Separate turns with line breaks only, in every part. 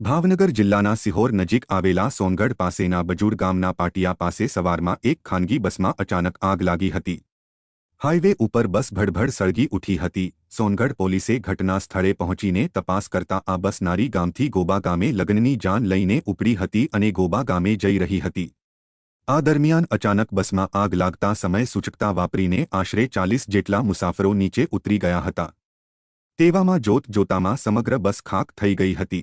ભાવનગર જિલ્લાના સિહોર નજીક આવેલા સોનગઢ પાસેના બજુડ ગામના પાટિયા પાસે સવારમાં એક ખાનગી બસમાં અચાનક આગ લાગી હતી. હાઇવે ઉપર બસ ભડભડ સળગી ઉઠી હતી. સોનગઢ પોલીસે ઘટના સ્થળે પહોંચીને તપાસ કરતા આ બસ નારી ગામથી ગોબા ગામે લગ્નની જાન લઈને ઉપડી હતી અને ગોબા ગામે જઈ રહી હતી. આ દરમિયાન અચાનક બસમાં આગ લાગતા સમય સૂચકતા વાપરીને આશરે ચાલીસ જેટલા મુસાફરો નીચે ઉતરી ગયા હતા. તેવામાં જોત જોતામાં સમગ્ર બસ ખાક થઈ ગઈ હતી.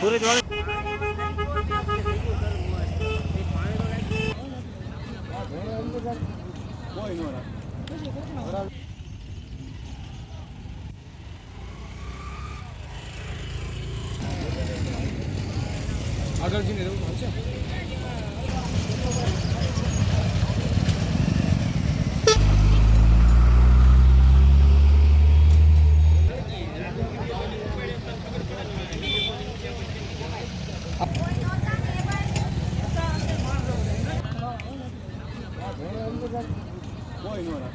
પૂરી જોડે આગળ જઈને રહેવું છે. Why not?